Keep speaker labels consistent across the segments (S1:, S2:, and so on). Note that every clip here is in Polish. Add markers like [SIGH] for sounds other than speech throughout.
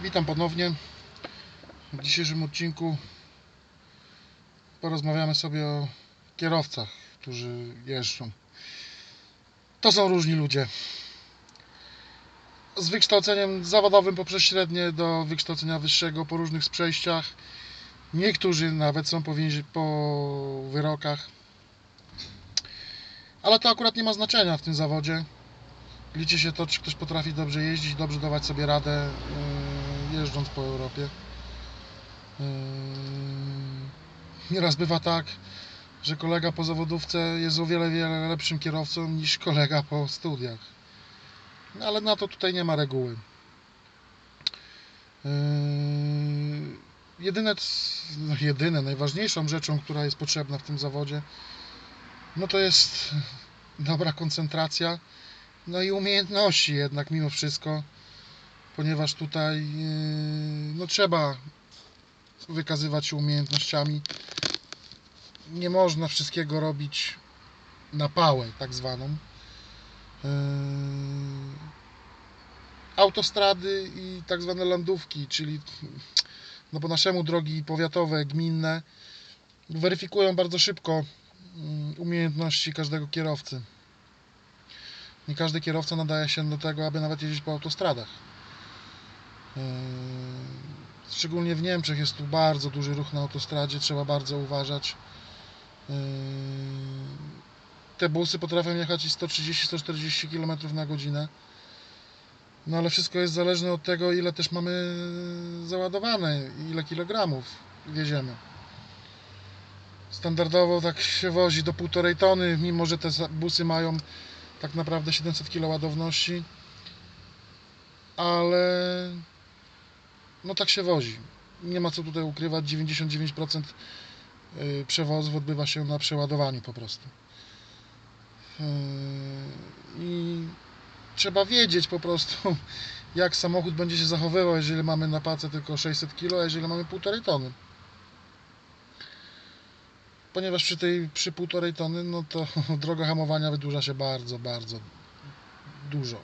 S1: Witam ponownie. W dzisiejszym odcinku porozmawiamy sobie o kierowcach, którzy jeżdżą. To są różni ludzie. Z wykształceniem zawodowym poprzez średnie do wykształcenia wyższego po różnych przejściach. Niektórzy nawet są po, więzi- po wyrokach. Ale to akurat nie ma znaczenia w tym zawodzie. Liczy się to, czy ktoś potrafi dobrze jeździć, dobrze dawać sobie radę yy, jeżdżąc po Europie. Yy, Nieraz bywa tak, że kolega po zawodówce jest o wiele, wiele lepszym kierowcą niż kolega po studiach. No, ale na to tutaj nie ma reguły. Yy, Jedyne, no jedyne, najważniejszą rzeczą, która jest potrzebna w tym zawodzie, no to jest dobra koncentracja no i umiejętności jednak mimo wszystko, ponieważ tutaj yy, no trzeba wykazywać się umiejętnościami. Nie można wszystkiego robić na pałę, tak zwaną. Yy, Autostrady i tak zwane landówki, czyli no po naszemu drogi powiatowe, gminne weryfikują bardzo szybko mm, umiejętności każdego kierowcy. Nie każdy kierowca nadaje się do tego, aby nawet jeździć po autostradach. Yy, Szczególnie w Niemczech jest tu bardzo duży ruch na autostradzie, trzeba bardzo uważać. Yy, Te busy potrafią jechać i 130-140 km na godzinę. No ale wszystko jest zależne od tego, ile też mamy załadowane, ile kilogramów wieziemy. Standardowo tak się wozi do 1,5 tony, mimo że te busy mają tak naprawdę 700 kg ładowności, ale no tak się wozi. Nie ma co tutaj ukrywać, 99% y, przewozów odbywa się na przeładowaniu po prostu. Yy, I trzeba wiedzieć po prostu, [LAUGHS] jak samochód będzie się zachowywał, jeżeli mamy na pace tylko 600 kg, a jeżeli mamy 1,5 tony. Ponieważ przy tej przy 1,5 tony, no to [LAUGHS] droga hamowania wydłuża się bardzo, bardzo dużo.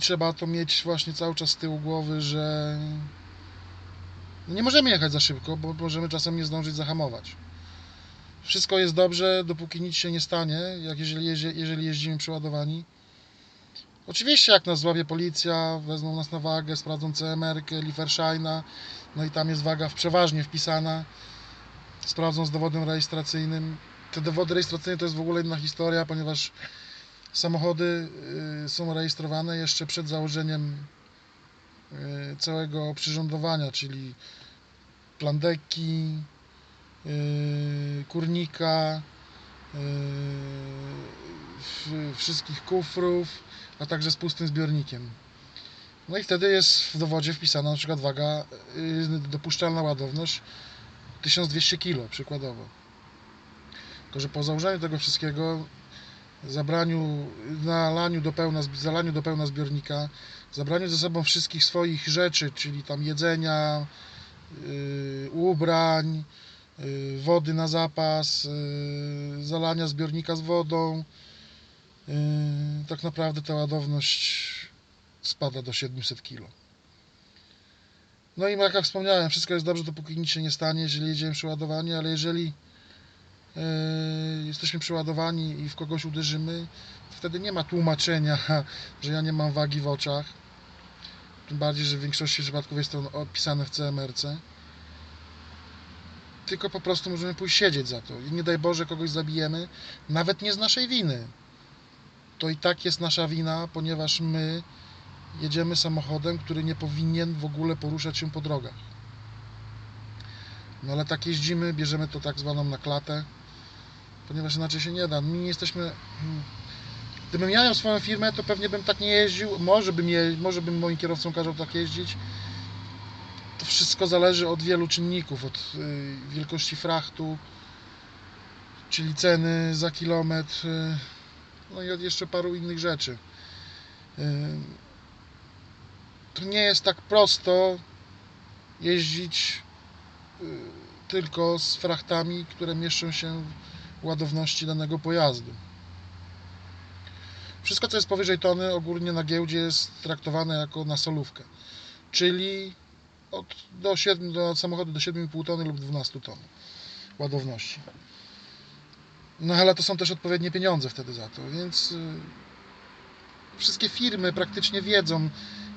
S1: Trzeba to mieć właśnie cały czas z tyłu głowy, że nie możemy jechać za szybko, bo możemy czasem nie zdążyć zahamować. Wszystko jest dobrze, dopóki nic się nie stanie, jak jeżeli, jeżeli jeździmy przeładowani. Oczywiście, jak nas złapie policja, wezmą nas na wagę, sprawdzą CMR-kę, Lieferscheina, no i tam jest waga w przeważnie wpisana, sprawdzą z dowodem rejestracyjnym. Te dowody rejestracyjne to jest w ogóle inna historia, ponieważ samochody y, są rejestrowane jeszcze przed założeniem y, całego przyrządowania, czyli plandeki, y, kurnika, wszystkich kufrów, a także z pustym zbiornikiem. No i wtedy jest w dowodzie wpisana na przykład waga, dopuszczalna ładowność 1200 kg przykładowo. Tylko, że po założeniu tego wszystkiego zabraniu, nalaniu do pełna, zalaniu do pełna zbiornika, zabraniu ze sobą wszystkich swoich rzeczy, czyli tam jedzenia, yy, ubrań, yy, wody na zapas, yy, zalania zbiornika z wodą, yy, tak naprawdę ta ładowność spada do 700 kg. No i jak ja wspomniałem, wszystko jest dobrze, dopóki nic się nie stanie, jeżeli jedziemy przeładowani, ale jeżeli jesteśmy przeładowani i w kogoś uderzymy, wtedy nie ma tłumaczenia, [LAUGHS] że ja nie mam wagi w oczach. Tym bardziej, że w większości przypadków jest to opisane w CMRC. Tylko po prostu możemy pójść siedzieć za to. I nie daj Boże kogoś zabijemy, nawet nie z naszej winy. To i tak jest nasza wina, ponieważ my jedziemy samochodem, który nie powinien w ogóle poruszać się po drogach. No ale tak jeździmy, bierzemy to tak zwaną na klatę, ponieważ inaczej się nie da. My nie jesteśmy. hmm. Gdybym miał swoją firmę, to pewnie bym tak nie jeździł. Może bym, je, może bym moim kierowcom kazał tak jeździć. To wszystko zależy od wielu czynników, od y, wielkości frachtu, czyli ceny za kilometr, y, no i od jeszcze paru innych rzeczy. Y, to nie jest tak prosto jeździć tylko z frachtami, które mieszczą się ładowności danego pojazdu. Wszystko, co jest powyżej tony, ogólnie na giełdzie jest traktowane jako na solówkę. Czyli od, do, 7, do samochodu do 7,5 tony lub 12 ton ładowności. No ale to są też odpowiednie pieniądze wtedy za to, więc y, wszystkie firmy praktycznie wiedzą,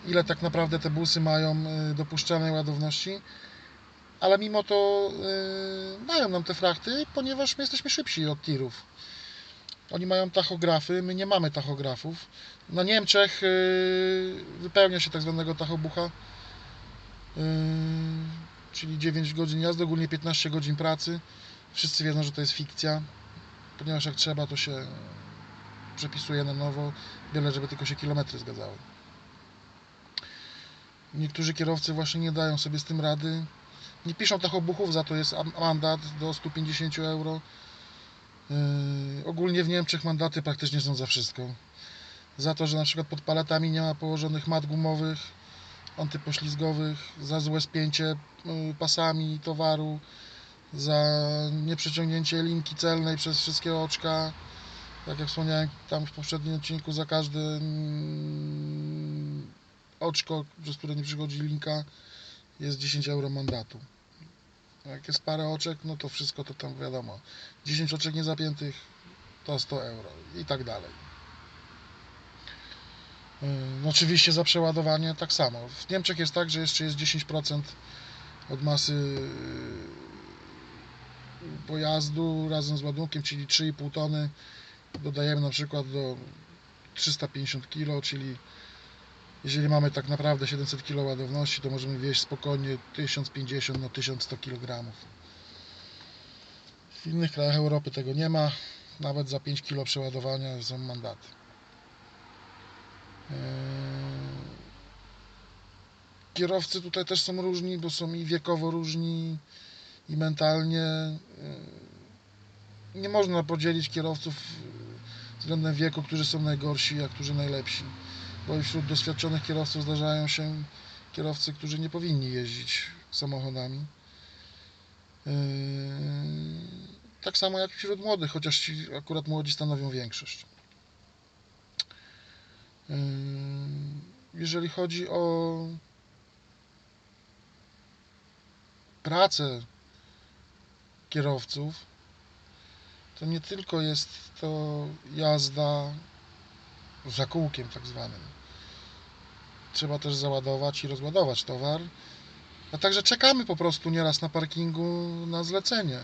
S1: ile tak naprawdę te busy mają y, dopuszczalnej ładowności, ale mimo to y, dają nam te frachty, ponieważ my jesteśmy szybsi od tirów. Oni mają tachografy, my nie mamy tachografów. Na Niemczech y, wypełnia się tak zwanego tachobucha, y, czyli 9 godzin jazdy, ogólnie 15 godzin pracy. Wszyscy wiedzą, że to jest fikcja, ponieważ jak trzeba, to się przepisuje na nowo, byle żeby tylko się kilometry zgadzały. Niektórzy kierowcy właśnie nie dają sobie z tym rady. Nie piszą tachobuchów, za to jest mandat do 150 euro. Yy, ogólnie w Niemczech mandaty praktycznie są za wszystko. Za to, że na przykład pod paletami nie ma położonych mat gumowych, antypoślizgowych, za złe spięcie yy, pasami towaru, za nieprzeciągnięcie linki celnej przez wszystkie oczka. Tak jak wspomniałem tam w poprzednim odcinku, za każde mm, oczko, przez które nie przychodzi linka, jest 10 euro mandatu. Jak jest parę oczek, no to wszystko to tam wiadomo. 10 oczek niezapiętych to 100 euro i tak dalej. Yy, oczywiście za przeładowanie tak samo. W Niemczech jest tak, że jeszcze jest 10% od masy yy, pojazdu razem z ładunkiem, czyli 3,5 tony. Dodajemy na przykład do 350 kg, czyli jeżeli mamy tak naprawdę 700 kg ładowności, to możemy wieść spokojnie 1050 na 1100 kg. W innych krajach Europy tego nie ma. Nawet za 5 kg przeładowania są mandaty. Eee, Kierowcy tutaj też są różni, bo są i wiekowo różni, i mentalnie. Eee, Nie można podzielić kierowców e, względem wieku, którzy są najgorsi, a którzy najlepsi bo wśród doświadczonych kierowców zdarzają się kierowcy, którzy nie powinni jeździć samochodami. Yy, Tak samo jak wśród młodych, chociaż ci akurat młodzi stanowią większość. Yy, Jeżeli chodzi o pracę kierowców, to nie tylko jest to jazda za kółkiem tak zwanym. Trzeba też załadować i rozładować towar. A także czekamy po prostu nieraz na parkingu na zlecenie.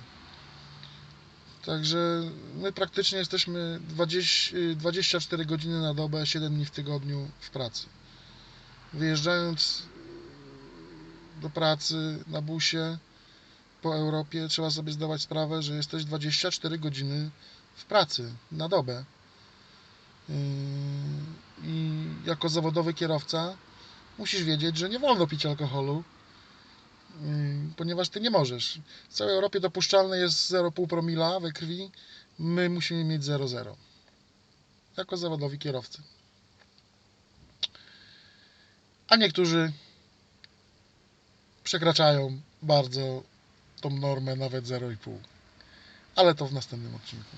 S1: Także my praktycznie jesteśmy 20, 24 godziny na dobę, 7 dni w tygodniu w pracy. Wyjeżdżając do pracy na busie po Europie, trzeba sobie zdawać sprawę, że jesteś 24 godziny w pracy na dobę. Yy, I jako zawodowy kierowca musisz wiedzieć, że nie wolno pić alkoholu, yy, ponieważ ty nie możesz. W całej Europie dopuszczalne jest 0,5 promila we krwi, my musimy mieć 0,0 jako zawodowi kierowcy. A niektórzy przekraczają bardzo tą normę, nawet 0,5. Ale to w następnym odcinku.